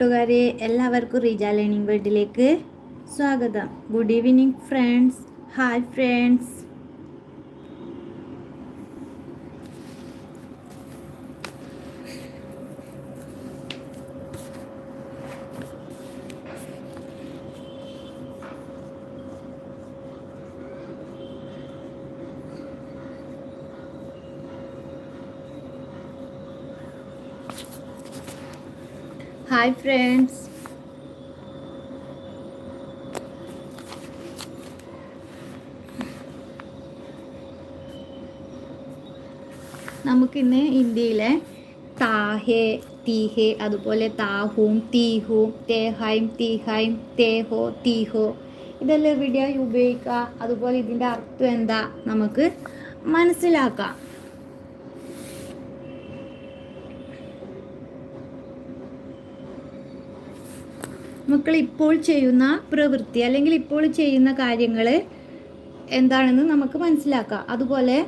കൂട്ടുകാരെ എല്ലാവർക്കും റീജ ലേണിംഗ് വേൾഡിലേക്ക് സ്വാഗതം. Good evening friends. Hi friends. Hi friends നമുക്കിന്ന് ഇന്ത്യയിലെ താഹെ തീഹെ അതുപോലെ താഹും തീഹും തേഹായും തീഹായും തേഹോ തീഹോ ഇതെല്ലാം എവിടെയായി ഉപയോഗിക്കുക? അതുപോലെ ഇതിന്റെ അർത്ഥം എന്താ? നമുക്ക് മനസ്സിലാക്കാം. മക്കൾ ഇപ്പോൾ ചെയ്യുന്ന പ്രവൃത്തി അല്ലെങ്കിൽ ഇപ്പോൾ ചെയ്യുന്ന കാര്യങ്ങൾ എന്താണെന്ന് നമുക്ക് മനസ്സിലാക്കാം. അതുപോലെ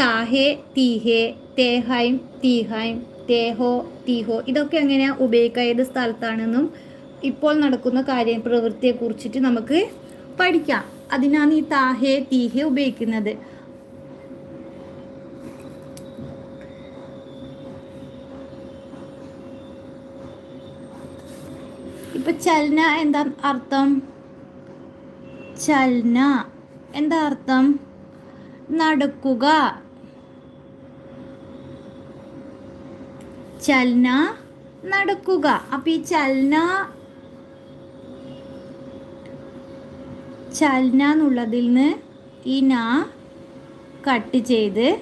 താഹേ തീഹേ തേഹായും തീഹായും തേഹോ തീഹോ ഇതൊക്കെ എങ്ങനെയാണ് ഉപയോഗിക്കുക ഏത് സ്ഥലത്താണെന്നും ഇപ്പോൾ നടക്കുന്ന കാര്യം പ്രവൃത്തിയെ കുറിച്ചിട്ട് നമുക്ക് പഠിക്കാം. അതിനാണ് ഈ താഹേ തീഹേ ഉപയോഗിക്കുന്നത്. ഇപ്പൊ ചലന എന്താ അർത്ഥം? ചലന എന്താ അർത്ഥം? നടക്കുക. ചലന നടക്കുക. അപ്പൊ ഈ ചലന ചലന എന്നുള്ളതിൽ നിന്ന് ഈ നാ കട്ട് ചെയ്ത്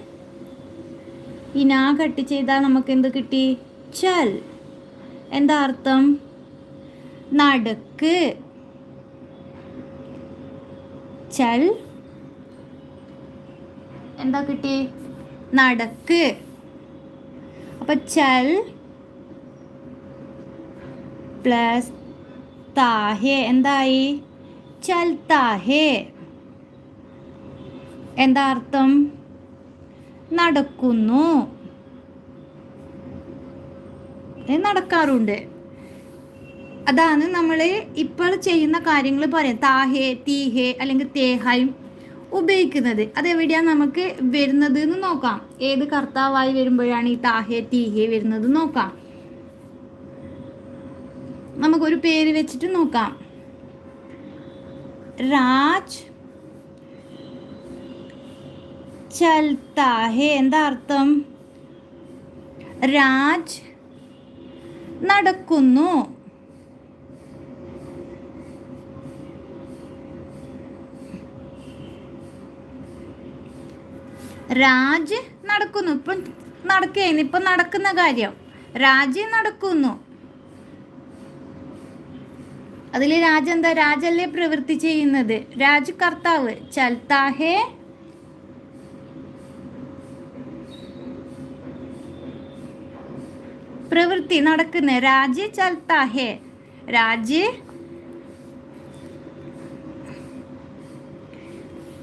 ഈ നാ കട്ട് ചെയ്താൽ നമുക്ക് എന്ത് കിട്ടി? ചൽ. എന്താ അർത്ഥം? നടക്ക്. ചൽ. എന്താ കിട്ടി? നടക്ക്. അപ്പൊ ചൽ പ്ലസ് താഹെ. എന്തായി? ചൽ താഹെ. എന്താ അർത്ഥം? നടക്കുന്നു. നടക്കാറുണ്ട്. അതാണ് നമ്മൾ ഇപ്പോൾ ചെയ്യുന്ന കാര്യങ്ങൾ പറയാം താഹേ തീഹേ അല്ലെങ്കിൽ തേഹായും ഉപയോഗിക്കുന്നത്. അതെവിടെയാണ് നമുക്ക് വരുന്നത് എന്ന് നോക്കാം. ഏത് കർത്താവായി വരുമ്പോഴാണ് ഈ താഹേ തീഹേ വരുന്നത് നോക്കാം. നമുക്കൊരു പേര് വെച്ചിട്ട് നോക്കാം. രാജ് ചൽത്താഹേ എന്താ അർത്ഥം? രാജ് നടക്കുന്നു. രാജ് നടക്കുന്നു. ഇപ്പം നടക്കുകയാണ് ഇപ്പം നടക്കുന്ന കാര്യം. രാജ് നടക്കുന്നു. അതിൽ രാജ എന്താ? രാജല്ലേ പ്രവൃത്തി ചെയ്യുന്നത്? രാജ് കർത്താവ്. ചൽത്താഹേ പ്രവൃത്തി നടക്കുന്ന. രാജ് ചൽത്താഹേ രാജ്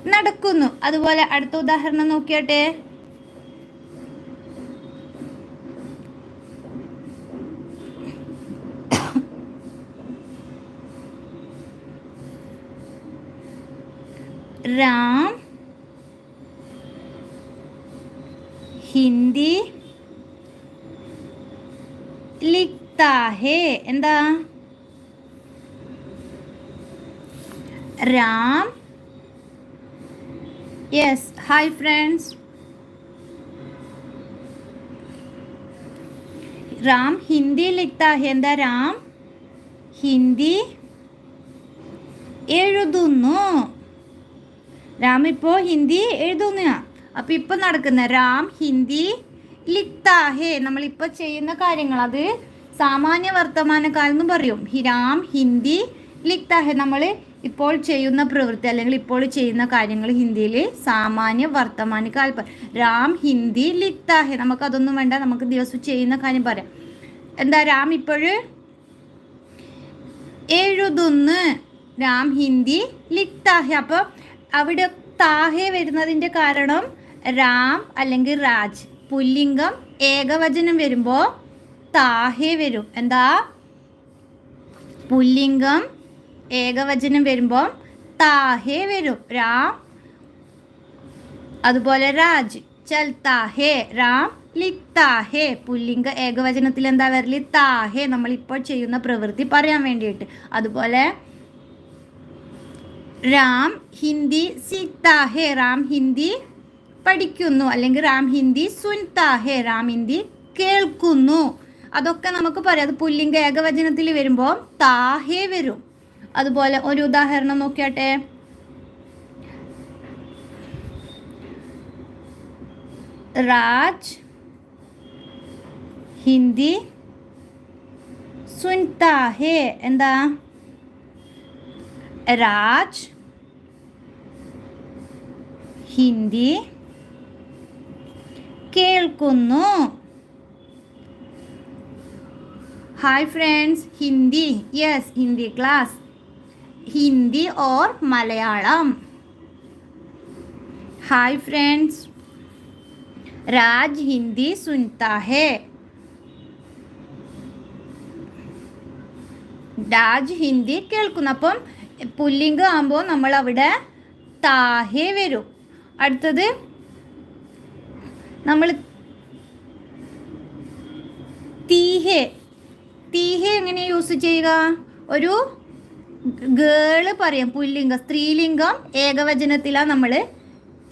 നടക്കുന്നു. അതുപോലെ അടുത്ത ഉദാഹരണം നോക്കിയാട്ടെ. രാം. ഹിന്ദി. ലിഖ്താ ഹേ എന്താ? Ram. yes hi friends Ram Hindi लिखता है എന്താ രാം ഹിന്ദി എഴുതുന്നു രാം ഇപ്പോൾ ഹിന്ദി എഴുതുന്നു അപ്പം ഇപ്പം നടക്കുന്ന രാം ഹിന്ദി ലിഖ്താഹേ നമ്മളിപ്പോൾ ചെയ്യുന്ന കാര്യങ്ങൾ അത് സാമാന്യ വർത്തമാനകാലം എന്ന് പറയും ഹി- രാം ഹിന്ദി ലിഖ്താഹേ നമ്മൾ ഇപ്പോൾ ചെയ്യുന്ന പ്രവൃത്തി അല്ലെങ്കിൽ ഇപ്പോൾ ചെയ്യുന്ന കാര്യങ്ങൾ ഹിന്ദിയിൽ സാമാന്യ വർത്തമാനകാൽ പറ- രാം ഹിന്ദി ലിഖ്താഹെ നമുക്ക് അതൊന്നും വേണ്ട. നമുക്ക് ദിവസം ചെയ്യുന്ന കാര്യം പറയാം. എന്താ രാം ഇപ്പോഴ് എഴുതുന്ന്. രാം ഹിന്ദി ലിഖ്താഹെ അപ്പോൾ അവിടെ താഹെ വരുന്നതിന്റെ കാരണം രാം അല്ലെങ്കിൽ രാജ്. പുല്ലിംഗം ഏകവചനം വരുമ്പോൾ താഹെ വരും. എന്താ? പുല്ലിംഗം ഏകവചനം വരുമ്പോൾ താഹേ വരും. രാം. അതുപോലെ രാജ്. ചൽത്താഹേ രാം. ലിത്താഹേ പുല്ലിംഗ ഏകവചനത്തിൽ എന്താ വരൽ? താഹേ. നമ്മൾ ഇപ്പോൾ ചെയ്യുന്ന പ്രവൃത്തി പറയാൻ വേണ്ടിയിട്ട്. അതുപോലെ രാം ഹിന്ദി സിത്താഹേ റാം ഹിന്ദി പഠിക്കുന്നു. അല്ലെങ്കിൽ റാം ഹിന്ദി സുൻതാഹേ റാം ഹിന്ദി കേൾക്കുന്നു. അതൊക്കെ നമുക്ക് പറയാം. അത് പുല്ലിംഗ ഏകവചനത്തിൽ വരുമ്പോൾ താഹേ വരും. അതുപോലെ ഒരു ഉദാഹരണം നോക്കിയാട്ടെ. രാജ് ഹിന്ദി സുൻതാഹേ എന്താ? രാജ് ഹിന്ദി കേൾക്കുന്നു. Hi friends Hindi yes Hindi class Hindi or Malayalam. Hi friends Raj Hindi സുൻതാ ഹേ രാജ് ഹിന്ദി കേൾക്കുന്നു അപ്പം പുല്ലിംഗ് ആകുമ്പോൾ നമ്മൾ അവിടെ താഹേ വരും. അടുത്തത് നമ്മൾ തീഹെ തീഹെ എങ്ങനെ യൂസ് ചെയ്യുക? ഒരു ഗേൾ പറയാം പുല്ലിംഗം സ്ത്രീലിംഗം ഏകവചനത്തിലാ നമ്മൾ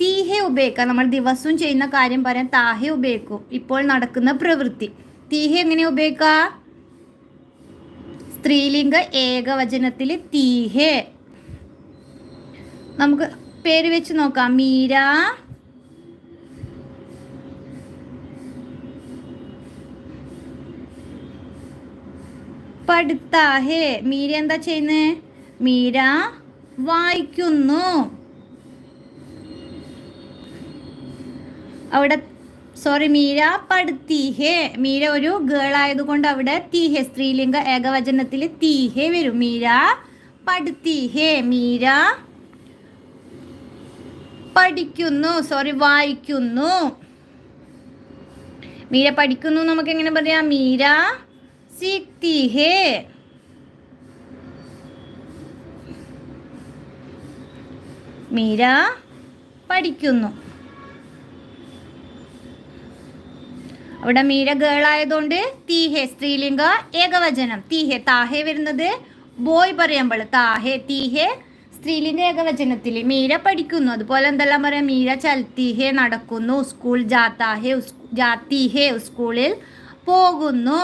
തീഹെ ഉപയോഗിക്കുക നമ്മൾ ദിവസവും ചെയ്യുന്ന കാര്യം പറയാൻ താഹെ ഉപയോഗിക്കും ഇപ്പോൾ നടക്കുന്ന പ്രവൃത്തി. തീഹെ എങ്ങനെ ഉപയോഗിക്കുക സ്ത്രീലിംഗ ഏകവചനത്തിൽ തീഹെ. നമുക്ക് പേര് വെച്ച് നോക്കാം. മീര പഠിത്താഹേ മീര എന്താ ചെയ്യുന്നേ? മീര വായിക്കുന്നു. അവിടെ സോറി മീര പടുത്തീഹേ. മീര ഒരു ഗേൾ ആയതുകൊണ്ട് അവിടെ തീഹെ സ്ത്രീലിംഗ ഏകവചനത്തിൽ തീഹെ വരും. മീര പടുത്തീഹേ. മീര പഠിക്കുന്നു സോറി വായിക്കുന്നു. മീര പഠിക്കുന്നു നമുക്ക് എങ്ങനെ പറയാം? മീര സീക്തി है മീര പഠിക്കുന്നു. അവിടെ മീര ഗേൾ ആയതുകൊണ്ട് തീഹെ സ്ത്രീലിംഗ ഏകവചനം. തീഹെ താഹെ വരുന്നത് ബോയ് പറയുമ്പോൾ താഹെ തീഹെ സ്ത്രീലിംഗ ഏകവചനത്തിൽ മീര പഠിക്കുന്നു. അതുപോലെ എന്തെല്ലാം പറയാം? മീര ചൽത്തീഹെ നടക്കുന്നു സ്കൂൾ ജാത്താഹെ ജാത്തീഹെ സ്കൂളിൽ പോകുന്നു.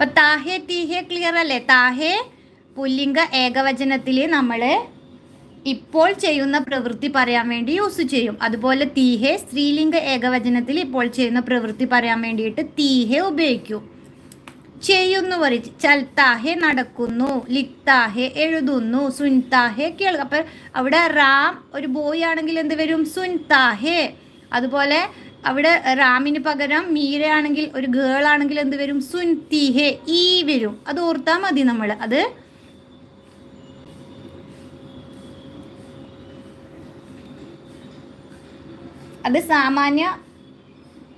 അപ്പൊ താഹെ തീഹെ ക്ലിയർ അല്ലേ? താഹെ പുല്ലിംഗ ഏകവചനത്തിൽ നമ്മൾ ഇപ്പോൾ ചെയ്യുന്ന പ്രവൃത്തി പറയാൻ വേണ്ടി യൂസ് ചെയ്യും. അതുപോലെ തീഹെ സ്ത്രീലിംഗ ഏകവചനത്തിൽ ഇപ്പോൾ ചെയ്യുന്ന പ്രവൃത്തി പറയാൻ വേണ്ടിയിട്ട് തീഹെ ഉപയോഗിക്കും. ചെയ്യുന്നു പറയും ചൽത്താഹെ നടക്കുന്നു ലിക്താഹെ എഴുതുന്നു സുൻതാഹെ കേൾക്കുക അപ്പം അവിടെ റാം ഒരു ബോയ് ആണെങ്കിൽ എന്ത് വരും? സുൻതാഹെ അതുപോലെ അവിടെ റാമിന് പകരം മീരയാണെങ്കിൽ ഒരു ഗേൾ ആണെങ്കിൽ എന്ത് വരും? സുൻതിഹെ ഈ വരും. അത് ഓർത്താൽ മതി നമ്മൾ അത് അത് സാമാന്യ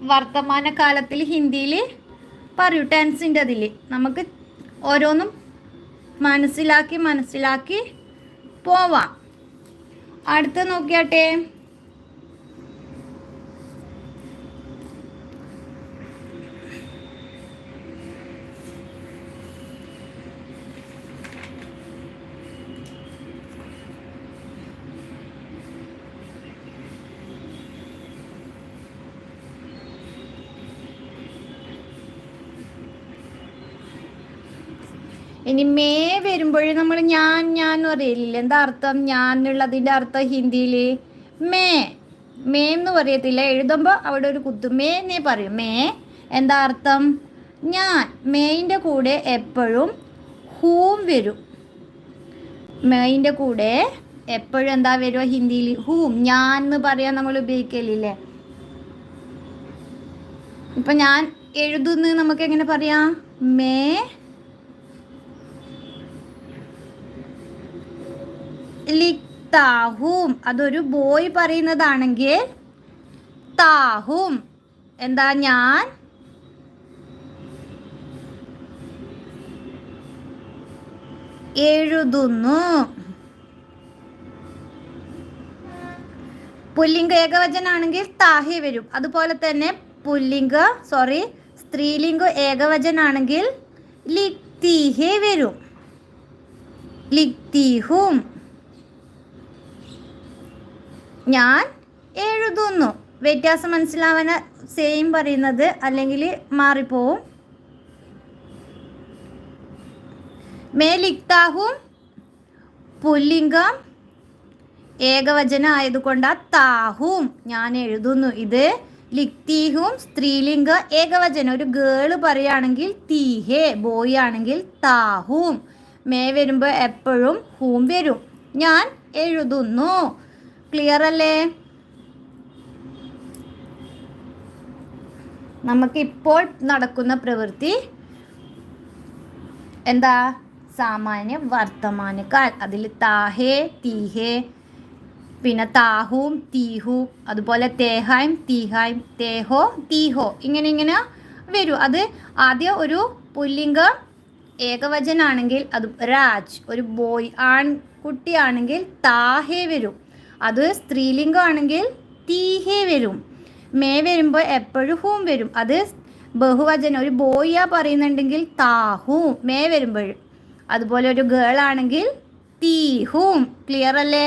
വർത്തമാന കാലത്തിൽ ഹിന്ദിയിൽ പറയൂ. ടെൻസിന്റെ അതിൽ നമുക്ക് ഓരോന്നും മനസ്സിലാക്കി മനസ്സിലാക്കി പോവാം. അടുത്ത നോക്കിയാട്ടെ. ഇനി മേ വരുമ്പോഴേ നമ്മൾ ഞാൻ ഞാൻ എന്ന് പറയില്ല എന്താ അർത്ഥം? ഞാൻ എന്നുള്ളതിന്റെ അർത്ഥം ഹിന്ദിയിൽ മേ. മേ എന്ന് പറയത്തില്ല. എഴുതുമ്പോൾ അവിടെ ഒരു കുത്തു. മേ എന്നേ പറയും. മേ. എന്താ അർത്ഥം? ഞാൻ. മേയിന്റെ കൂടെ എപ്പോഴും ഹൂം വരും. മേയിന്റെ കൂടെ എപ്പോഴും എന്താ വരുക ഹിന്ദിയിൽ? ഹൂം. ഞാൻ എന്ന് പറയാൻ നമ്മൾ ഉപയോഗിക്കലില്ലേ? ഇപ്പം ഞാൻ എഴുതുന്നു നമുക്ക് എങ്ങനെ പറയാം? മേ ലിക്താഹും അതൊരു ബോയ് പറയുന്നതാണെങ്കിൽ താഹും. എന്താ ഞാൻ? എഴുതുന്നു. പുല്ലിംഗ ഏകവചനാണെങ്കിൽ താഹി വരും. അതുപോലെ തന്നെ പുല്ലിംഗ സോറി സ്ത്രീലിംഗ ഏകവചനാണെങ്കിൽ ലിക്തിഹേ വരും. ലിക്തീഹും. ഞാൻ എഴുതുന്നു. വ്യത്യാസം മനസ്സിലാവാൻ സെയിം പറയുന്നത് അല്ലെങ്കിൽ മാറിപ്പോവും. മേലിക്താഹും പുല്ലിംഗം ഏകവചനം ആയതുകൊണ്ട് താഹും. ഞാൻ എഴുതുന്നു ഇത്. ലിക്തീഹും സ്ത്രീലിംഗ ഏകവചനം. ഒരു ഗേൾ പറയുകയാണെങ്കിൽ തീഹേ ബോയ് ആണെങ്കിൽ താഹും. മേ വരുമ്പോൾ എപ്പോഴും ഹൂം വരും. ഞാൻ എഴുതുന്നു. ക്ലിയർ അല്ലേ? നമുക്ക് ഇപ്പോൾ നടക്കുന്ന പ്രവൃത്തി എന്താ? സാമാന്യ വർത്തമാനക്കാൽ. അതിൽ താഹേ തീഹേ പിന്നെ താഹും തീഹു അതുപോലെ തേഹായും തീഹായും തേഹോ തീഹോ ഇങ്ങനെ ഇങ്ങനെ വരും. അത് ആദ്യം ഒരു പുല്ലിംഗം ഏകവചനാണെങ്കിൽ അത് രാജ് ഒരു ബോയ് ആൺകുട്ടിയാണെങ്കിൽ താഹേ വരും. അത് സ്ത്രീലിംഗമാണെങ്കിൽ തീഹേ വരും. മേ വരുമ്പോൾ എപ്പോഴും ഹൂം വരും. അത് ബഹുവചനം. ഒരു ബോയ പറയുന്നുണ്ടെങ്കിൽ താഹൂം മേ വരുമ്പോഴും അതുപോലെ ഒരു ഗേൾ ആണെങ്കിൽ തീഹൂം ക്ലിയർ അല്ലേ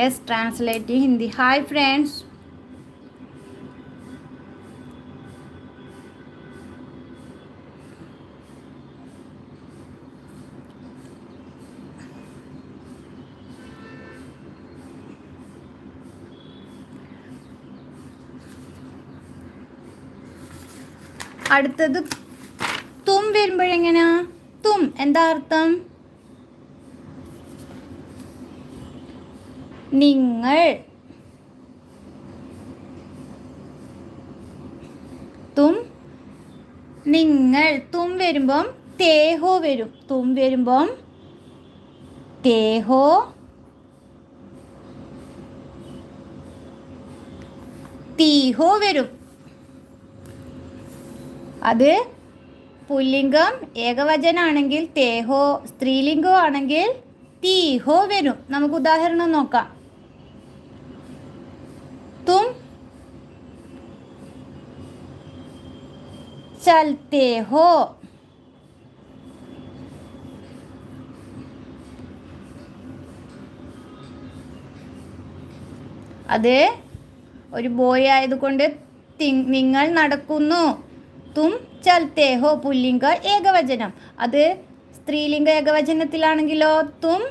Yes, translating Hindi. Hi, friends. അടുത്തത് തും വരുമ്പോഴെങ്ങനെയാ തും എന്താ അർത്ഥം നിങ്ങൾ തും നിങ്ങൾ തും വരുമ്പം തേഹോ വരും. തും വരുമ്പം തേഹോ തീഹോ വരും. അത് പുല്ലിംഗം ഏകവചനാണെങ്കിൽ തേഹോ സ്ത്രീലിംഗം ആണെങ്കിൽ തീഹോ വരും. നമുക്ക് ഉദാഹരണം നോക്കാം. तुम चलते हो അത് ഒരു ബോയ് ആയതുകൊണ്ട് നിങ്ങൾ നടക്കുന്നു തും ചൽത്തേ ഹോ പുല്ലിംഗ ഏകവചനം അത് സ്ത്രീലിംഗ ഏകവചനത്തിലാണെങ്കിലോ തും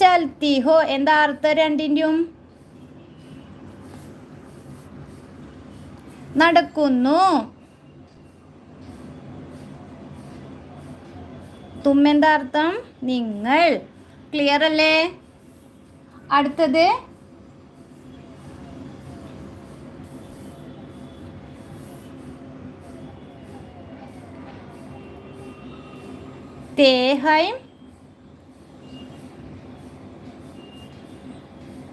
ചൽത്തി ഹോ എന്താ അർത്ഥം രണ്ടിന്റെയും നടക്കുന്നു. തുമ്മെന്താ അർത്ഥം? നിങ്ങൾ. ക്ലിയർ അല്ലേ? അടുത്തത്. തേഹൈം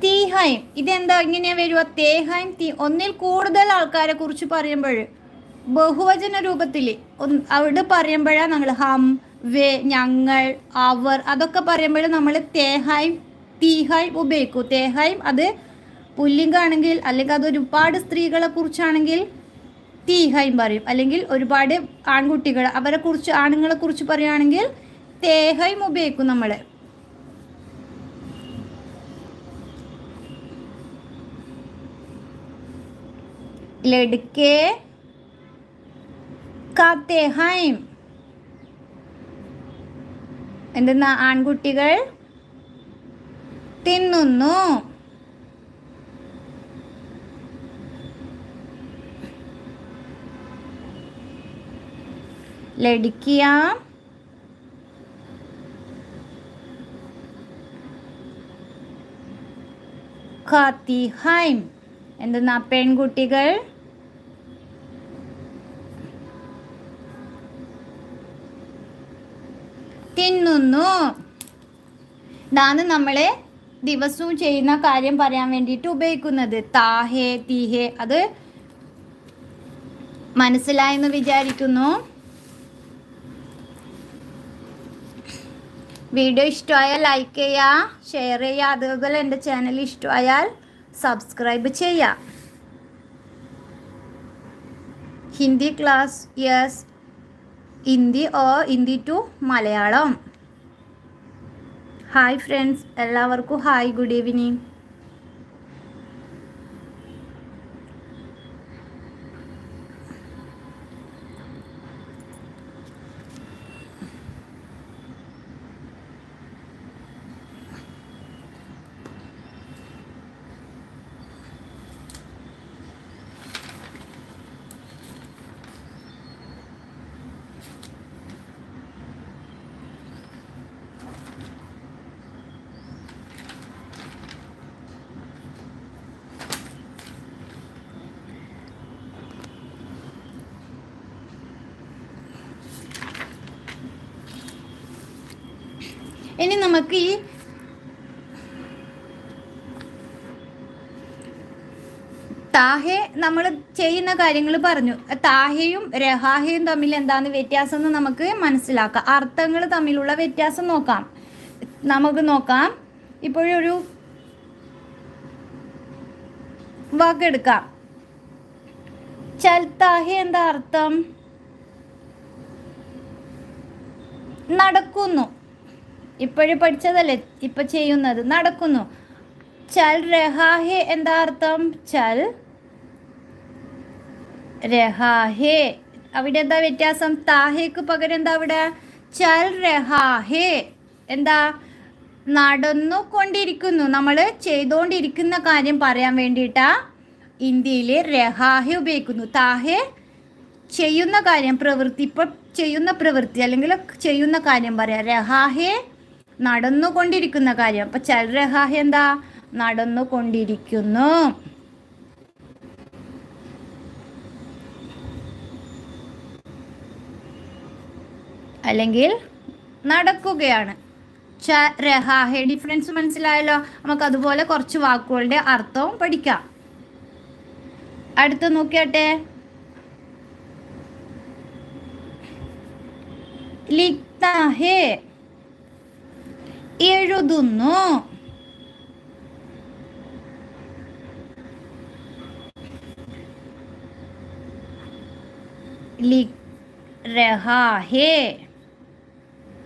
തീഹൈം ഇതെന്താ? ഇങ്ങനെയാ വരുക തേഹൈം തീ. ഒന്നിൽ കൂടുതൽ ആൾക്കാരെ കുറിച്ച് പറയുമ്പോൾ ബഹുവചന രൂപത്തിൽ അവിടെ പറയുമ്പോഴാണ് നമ്മൾ ഹം വേ ഞങ്ങൾ അവർ അതൊക്കെ പറയുമ്പോൾ നമ്മൾ തേഹായും തീഹായും ഉപയോഗിക്കും. തേഹായും അത് പുല്ലിംഗാണെങ്കിൽ അല്ലെങ്കിൽ അത് ഒരുപാട് സ്ത്രീകളെ കുറിച്ചാണെങ്കിൽ തീഹായും പറയും. അല്ലെങ്കിൽ ഒരുപാട് ആൺകുട്ടികൾ അവരെ കുറിച്ച് ആണുങ്ങളെ കുറിച്ച് പറയുകയാണെങ്കിൽ തേഹായും ഉപയോഗിക്കും നമ്മൾ ലഡ്കെ കാത്തെ ഹൈം എന്തെന്നാ ആൺകുട്ടികൾ തിന്നുന്നു ലഡിക്കിയ കാത്തി ഹൈം എന്തെന്നാ പെൺകുട്ടികൾ തിന്നുന്നു ഇതാണ് നമ്മളെ ദിവസവും ചെയ്യുന്ന കാര്യം പറയാൻ വേണ്ടിയിട്ട് ഉപയോഗിക്കുന്നത്. താഹേ തീഹേ. അത് മനസ്സിലായെന്ന് വിചാരിക്കുന്നു. വീഡിയോ ഇഷ്ടമായാൽ ലൈക്ക് ചെയ്യുക ഷെയർ ചെയ്യുക അതുപോലെ എന്റെ ചാനൽ ഇഷ്ടമായാൽ സബ്സ്ക്രൈബ് ചെയ്യുക. Hindi class yes Hindi oh Hindi to Malayalam. Hi friends എല്ലാവർക്കും ഹായ് ഗുഡ് ഈവനിങ് ഇനി നമുക്ക് ഈ താഹെ നമ്മൾ ചെയ്യുന്ന കാര്യങ്ങൾ പറഞ്ഞു. താഹയും രഹാഹയും തമ്മിൽ എന്താണ് വ്യത്യാസം എന്ന് നമുക്ക് മനസ്സിലാക്കാം. അർത്ഥങ്ങൾ തമ്മിലുള്ള വ്യത്യാസം നോക്കാം. നമുക്ക് നോക്കാം. ഇപ്പോഴൊരു വാക്കെടുക്കാം. ചൽത്താഹി എന്താ അർത്ഥം? നടക്കുന്നു. ഇപ്പോഴും പഠിച്ചതല്ലേ? ഇപ്പൊ ചെയ്യുന്നത്. നടക്കുന്നു. ചൽ രഹാഹെ എന്താ അർത്ഥം? ചൽ രഹാഹെ. അവിടെ എന്താ വ്യത്യാസം? താഹേക്ക് പകരം എന്താ അവിടെ? ചൽ രഹാഹേ. എന്താ? നടന്നു കൊണ്ടിരിക്കുന്നു നമ്മൾ ചെയ്തുകൊണ്ടിരിക്കുന്ന കാര്യം പറയാൻ വേണ്ടിയിട്ടാ ഇന്ത്യയിൽ രഹാഹെ ഉപയോഗിക്കുന്നു. താഹെ ചെയ്യുന്ന കാര്യം പ്രവൃത്തി ഇപ്പൊ ചെയ്യുന്ന പ്രവൃത്തി അല്ലെങ്കിൽ ചെയ്യുന്ന കാര്യം പറയാം. രഹാഹെ നടന്നുകൊണ്ടിരിക്കുന്ന കാര്യം. അപ്പൊ ചൽ രഹാഹെ എന്താ? നടന്നുകൊണ്ടിരിക്കുന്നു. അല്ലെങ്കിൽ നടക്കുകയാണ്. ച രഹാഹെ ഡിഫറൻസ് മനസ്സിലായല്ലോ? നമുക്ക് അതുപോലെ കുറച്ച് വാക്കുകളുടെ അർത്ഥവും പഠിക്കാം. അടുത്ത് നോക്കിയാട്ടെ. ലിക്താഹെ എഴുതുന്നു. ലിഖ് രഹാഹെ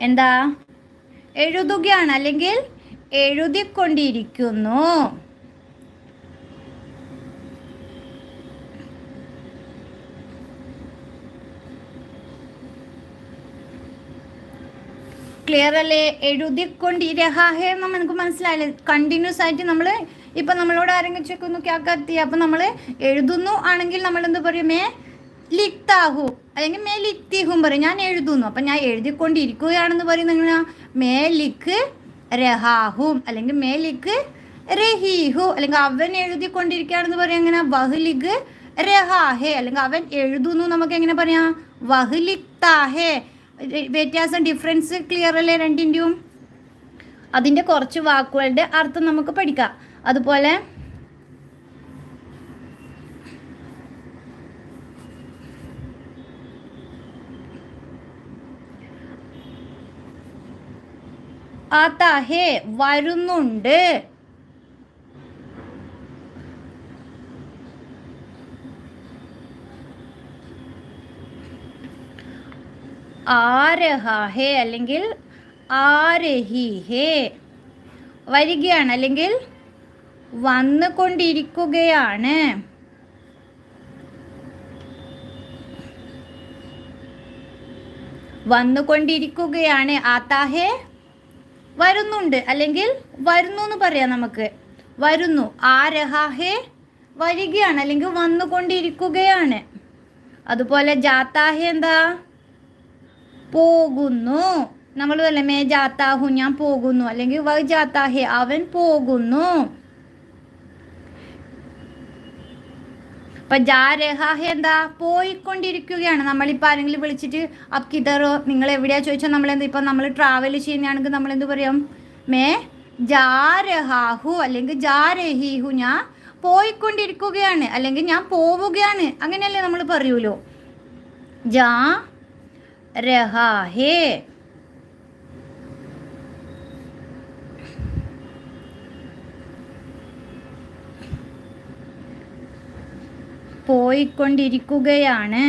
എന്താ? എഴുതുകയാണ് അല്ലെങ്കിൽ എഴുതിക്കൊണ്ടിരിക്കുന്നു. ക്ലിയർ അല്ലേ? എഴുതിക്കൊണ്ടിരഹാഹേ എന്ന് നമുക്ക് മനസ്സിലായില്ലേ? കണ്ടിന്യൂസ് ആയിട്ട് നമ്മൾ ഇപ്പം നമ്മളോട് ആരെങ്കിലും ചോദിക്കുന്നു ക്യാക്കത്തി അപ്പം നമ്മൾ എഴുതുന്നു ആണെങ്കിൽ നമ്മൾ എന്ത് പറയുമേ ലിക്താഹു അല്ലെങ്കിൽ മേ ലിക്തിഹും പറയും. ഞാൻ എഴുതുന്നു. അപ്പം ഞാൻ എഴുതിക്കൊണ്ടിരിക്കുകയാണെന്ന് പറയുന്ന എങ്ങനെയാ? മേ ലിക്ക് രഹാഹും അല്ലെങ്കിൽ മേ ലിക്ക് രഹീഹു അല്ലെങ്കിൽ അവൻ എഴുതിക്കൊണ്ടിരിക്കുകയാണെന്ന് പറയാം എങ്ങനെ വഹ്ലിഗ് രഹാഹെ അല്ലെങ്കിൽ അവൻ എഴുതുന്നു നമുക്ക് എങ്ങനെ പറയാം? വഹ്ലിക്താഹെ വ്യത്യാസം ഡിഫറൻസ് ക്ലിയർ അല്ലേ രണ്ടിന്റെയും അതിന്റെ കുറച്ച് വാക്കുകളുടെ അർത്ഥം നമുക്ക് പഠിക്കാം. അതുപോലെ ആത്താഹേ വരുന്നുണ്ട്. ആരഹാഹേ അല്ലെങ്കിൽ ആരഹി ഹേ വരികയാണ് അല്ലെങ്കിൽ വന്നുകൊണ്ടിരിക്കുകയാണ്. വന്നുകൊണ്ടിരിക്കുകയാണ്. ആത്താഹേ വരുന്നുണ്ട്. അല്ലെങ്കിൽ വരുന്നു എന്ന് പറയാം നമുക്ക്. വരുന്നു. ആ ആരഹാഹേ വരികയാണ്. അല്ലെങ്കിൽ വന്നുകൊണ്ടിരിക്കുകയാണ്. അതുപോലെ ജാത്താഹെ എന്താ? പോകുന്നു. നമ്മൾ അല്ലേ മേ ജാത്താഹു ഞാൻ പോകുന്നു. അല്ലെങ്കിൽ വ ജാത്താഹെ അവൻ പോകുന്നു. ഇപ്പൊ ജാ രഹാഹെ എന്താ പോയിക്കൊണ്ടിരിക്കുകയാണ്. നമ്മളിപ്പോൾ ആരെങ്കിലും വിളിച്ചിട്ട് അപ് കിതറോ നിങ്ങൾ എവിടെയാ ചോദിച്ചാൽ നമ്മൾ എന്ത് ഇപ്പം നമ്മൾ ട്രാവൽ ചെയ്യുന്നതാണെങ്കിൽ നമ്മൾ എന്ത് പറയും? മേ ജാ രഹാഹു അല്ലെങ്കിൽ ജാ രഹീഹു ഞാൻ പോയിക്കൊണ്ടിരിക്കുകയാണ്. അല്ലെങ്കിൽ ഞാൻ പോവുകയാണ്. അങ്ങനെയല്ലേ നമ്മൾ പറയൂലോ? ജാ രഹാഹേ പോയിക്കൊണ്ടിരിക്കുകയാണ്.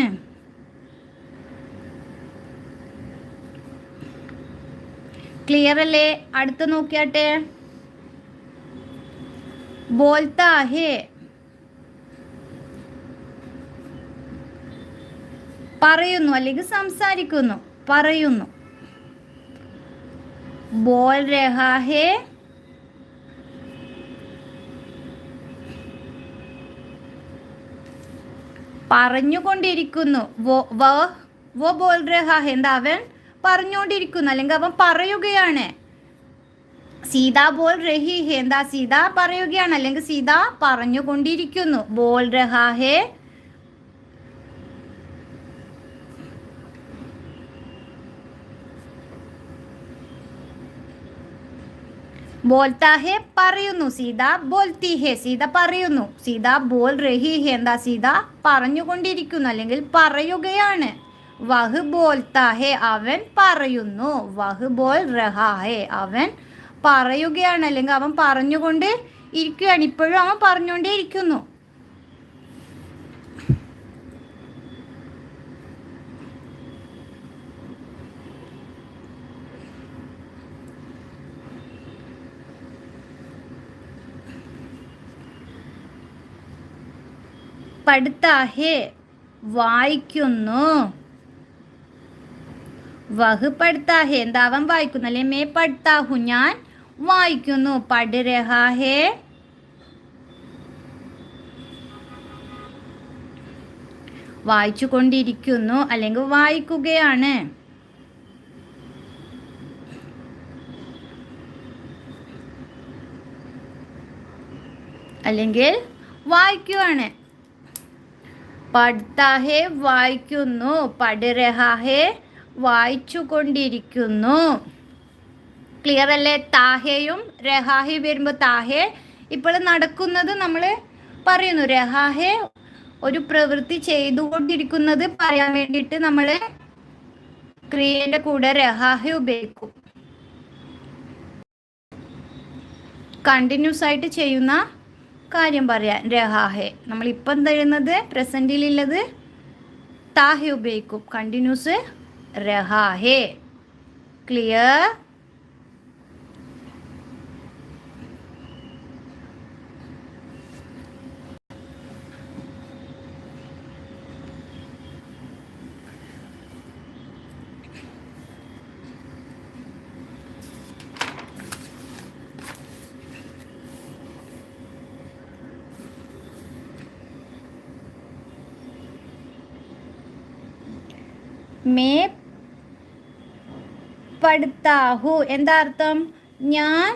ക്ലിയർ അല്ലേ? അടുത്ത് നോക്കിയാട്ടെ. ബോൽത്താഹേ പറയുന്നു അല്ലെങ്കിൽ സംസാരിക്കുന്നു പറയുന്നു. ബോൽ രഹാ ഹേ. പറഞ്ഞുകൊണ്ടിരിക്കുന്നു. എന്താ അവൻ പറഞ്ഞുകൊണ്ടിരിക്കുന്നു. അല്ലെങ്കിൽ അവൻ പറയുകയാണ്. സീത ബോൾ രഹി ഹേ എന്താ സീത പറയുകയാണ്. അല്ലെങ്കിൽ സീത പറഞ്ഞുകൊണ്ടിരിക്കുന്നു. ബോൾ രഹാ ഹേ ബോൽത്താ പറയുന്നു സീത ബോൽത്തി ഹെ സീത പറയുന്നു. സീത ബോൽ റഹി ഹെ എന്താ സീത പറഞ്ഞുകൊണ്ടിരിക്കുന്നു അല്ലെങ്കിൽ പറയുകയാണ്. വഹ് ബോൽത്താ ഹേ അവൻ പറയുന്നു. വഹ് ബോൽ റഹാഹെ അവൻ പറയുകയാണ് അല്ലെങ്കിൽ അവൻ പറഞ്ഞുകൊണ്ട് ഇരിക്കുകയാണ് ഇപ്പോഴും അവൻ പറഞ്ഞുകൊണ്ടേ ഇരിക്കുന്നു പഠിത്താ ഹേ വായിക്കുന്നു. വഹ് പഠിത്താ ഹേ എന്താ അവൻ വായിക്കുന്നു? അല്ലെ മേ പഠിത്താഹു ഞാൻ വായിക്കുന്നു. പഠ ഹേ വായിച്ചു കൊണ്ടിരിക്കുന്നു അല്ലെങ്കിൽ വായിക്കുകയാണ്. അല്ലെങ്കിൽ വായിക്കുവാണ് പഠിത്താഹേ വായിക്കുന്നു പഠ രഹാഹേ വായിച്ചു കൊണ്ടിരിക്കുന്നു ക്ലിയർ അല്ലേ? താഹേയും രഹാഹി വരുമ്പോൾ താഹേ. ഇപ്പോൾ നടക്കുന്നത് നമ്മൾ പറയുന്നു രഹാഹെ ഒരു പ്രവൃത്തി ചെയ്തുകൊണ്ടിരിക്കുന്നത് പറയാൻ വേണ്ടിയിട്ട് നമ്മൾ ക്രിയയുടെ കൂടെ രഹാഹെ ഉപയോഗിക്കും. കണ്ടിന്യൂസ് ആയിട്ട് ചെയ്യുന്ന കാര്യം പറയാം. രഹാഹെ നമ്മൾ ഇപ്പം തരുന്നത് പ്രസന്റിലുള്ളത് താഹെ ഉപയോഗിക്കും. കണ്ടിന്യൂസ് രഹാഹെ. ക്ലിയർ മേ പഠിത്താഹു എന്താ അർത്ഥം? ഞാൻ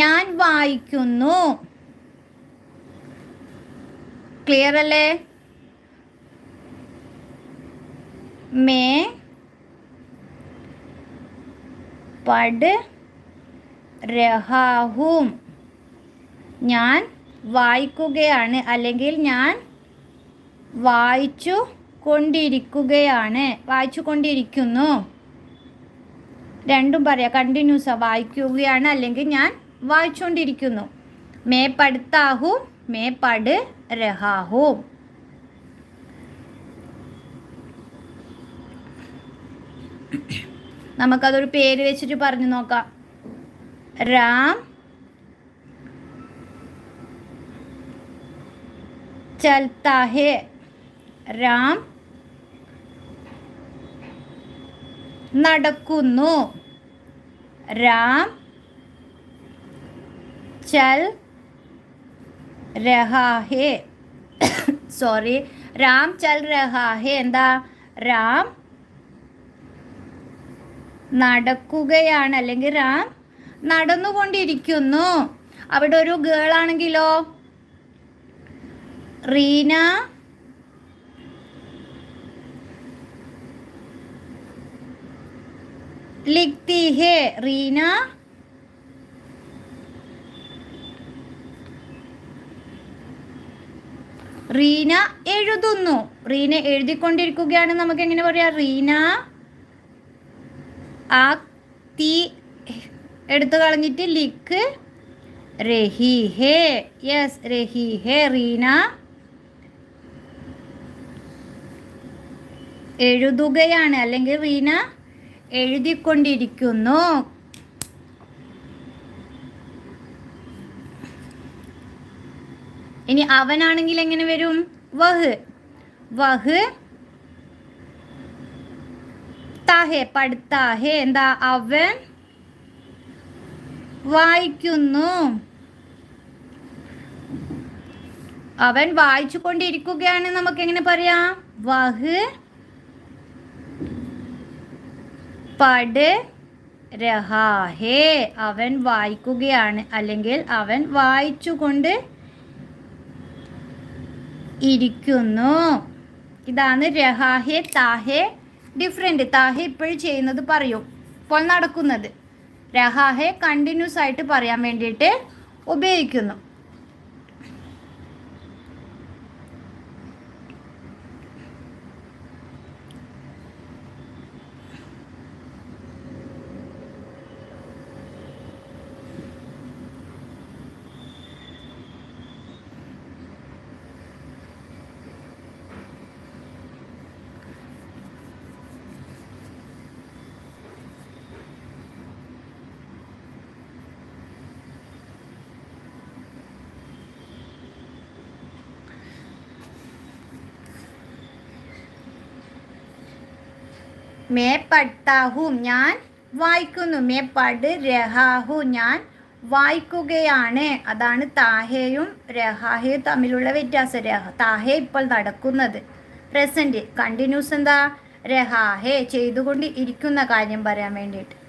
ഞാൻ വായിക്കുന്നു. ക്ലിയർ അല്ലേ? മേ പഠ് രഹാഹും. ഞാൻ വായിക്കുകയാണ്. അല്ലെങ്കിൽ ഞാൻ വായിച്ചു കൊണ്ടിരിക്കുകയാണ് വായിച്ചു കൊണ്ടിരിക്കുന്നു രണ്ടും പറയാം. കണ്ടിന്യൂസ് വായിക്കുകയാണ്. അല്ലെങ്കിൽ ഞാൻ വായിച്ചുകൊണ്ടിരിക്കുന്നു. May പഠിത്താഹു may പട് രഹാഹു. നമുക്കതൊരു പേര് വെച്ചിട്ട് പറഞ്ഞു നോക്കാം. രാം चलता है രാം നടക്കുന്നു രാം ചൽ രഹാ ഹേ സോറി രാം ചൽ രഹാ ഹേ എന്താ രാം നടക്കുകയാണ് അല്ലെങ്കിൽ രാം നടന്നുകൊണ്ടിരിക്കുന്നു അവിടെ ഒരു ഗേൾ ആണെങ്കിലോ റീന? ലിഖ്തി ഹേ റീന? റീന എഴുതുന്നു. റീന എഴുതിക്കൊണ്ടിരിക്കുകയാണ്. നമുക്ക് എങ്ങനെ പറയാം? റീന? ആ തീ എടുത്തു കളഞ്ഞിട്ട് ലിക്ക്. രഹി ഹേ യെസ് രഹി ഹേ റീന. എഴുതുകയാണ്. അല്ലെങ്കിൽ റീന എഴുതിക്കൊണ്ടിരിക്കുന്നു. ഇനി അവനാണെങ്കിൽ എങ്ങനെ വരും? വഹ്. വഹ്. താഹേ പഠിത്താഹെ. എന്താ? അവൻ വായിക്കുന്നു. അവൻ വായിച്ചു കൊണ്ടിരിക്കുകയാണ് നമുക്ക് എങ്ങനെ പറയാം? വഹ്. പട് രഹാഹേ അവൻ വായിക്കുകയാണ്. അല്ലെങ്കിൽ അവൻ വായിച്ചുകൊണ്ട് ഇരിക്കുന്നു. ഇതാണ് രഹാഹെ താഹെ ഡിഫറെന്റ് താഹെ ഇപ്പോഴും ചെയ്യുന്നത് പറയും. ഇപ്പോൾ നടക്കുന്നത്. രഹാഹെ കണ്ടിന്യൂസ് ആയിട്ട് പറയാൻ വേണ്ടിയിട്ട് ഉപയോഗിക്കുന്നു. മേ പഠിത്താഹു ഞാൻ വായിക്കുന്നു. മേ പട് രഹാഹു ഞാൻ വായിക്കുകയാണ്. അതാണ് താഹയും രഹാഹയും തമ്മിലുള്ള വ്യത്യാസം. രഹ താഹെ ഇപ്പോൾ നടക്കുന്നത്. പ്രസന്റ് കണ്ടിന്യൂസ് എന്താ? രഹാഹേ ചെയ്തുകൊണ്ട് ഇരിക്കുന്ന കാര്യം പറയാൻ വേണ്ടിയിട്ട്.